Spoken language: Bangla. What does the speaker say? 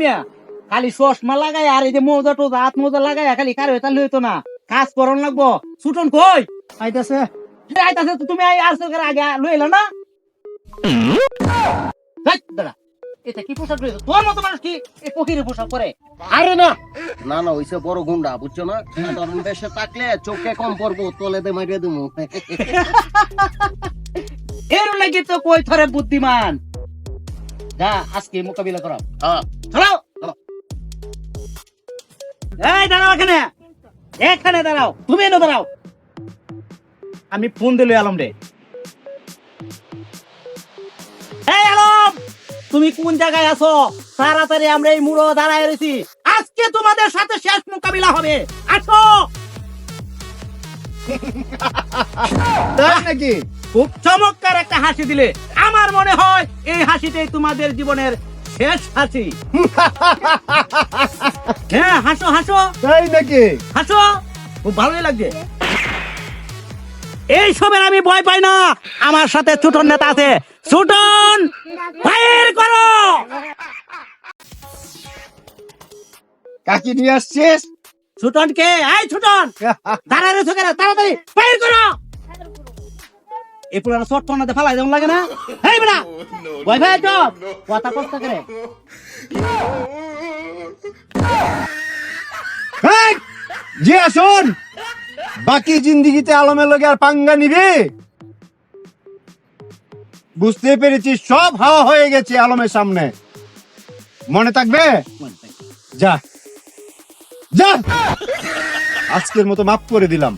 মিয়া খালি চশমা লাগাই আর এই যে মোজা টোজা হাত মোজা লাগাই খালি কারও এটা লইতো না। কাজ করন লাগবো। ছুটন কই? আইতাছে। আইতাছে তুমি আগে লইলা না? দাঁড়া। এটা কি পোশাক রয়েছে তোর মতো মানুষ কি এই ফকিরের পোশাক পরে? আরে না। না না বড় গুন্ডা বুঝছ না? সাধারণ দেশে থাকলে চোখে কম পড়ব তলেতে মারিয়ে দেবো এর লাগি তো কই থরে বুদ্ধিমান? যা আজকে মোকাবিলা চলো এই দাঁড়াও এখানে। এখানে দাঁড়াও তুমি এনে দাঁড়াও। আমি ফোন দিলে আলম রে এই আলম তুমি কোন জায়গায় আছো? তাড়াতাড়ি আমরা এই মুড়ো দাঁড়ায় রয়েছি। আজকে তোমাদের সাথে শেষ মোকাবিলা হবে। আসো। নাকি? খুব চমৎকার একটা হাসি দিলে। আমার মনে হয় এই হাসিটাই তোমাদের জীবনের শেষ হাসি। হ্যাঁ হাসো হাসো। তাই নাকি? হাসো। খুব ভালোই লাগছে। এই সবের আমি ভয় পাই না। আমার সাথে ছুটন নেতা আছে। ছুটন ফায়ার করো। কাকি নিয়ে আসছিস? ছুটন কে এই ছুটন দাঁড়ায় রয়েছো কেন তাড়াতাড়ি ফায়ার করো। এই পুরানো শর্ট ফোনাতে ফালাই যেমন লাগে না? ভয় ভাই কথা কষ্ট করে। জি আসুন। বাকি জিন্দিগিতে আলমের লগে আর পাঙ্গা নিবি? বুঝতে পেরেছি সব হাওয়া হয়ে গেছে আলমের সামনে। মনে থাকবে। যা। যা। আজকের মতো মাফ করে দিলাম।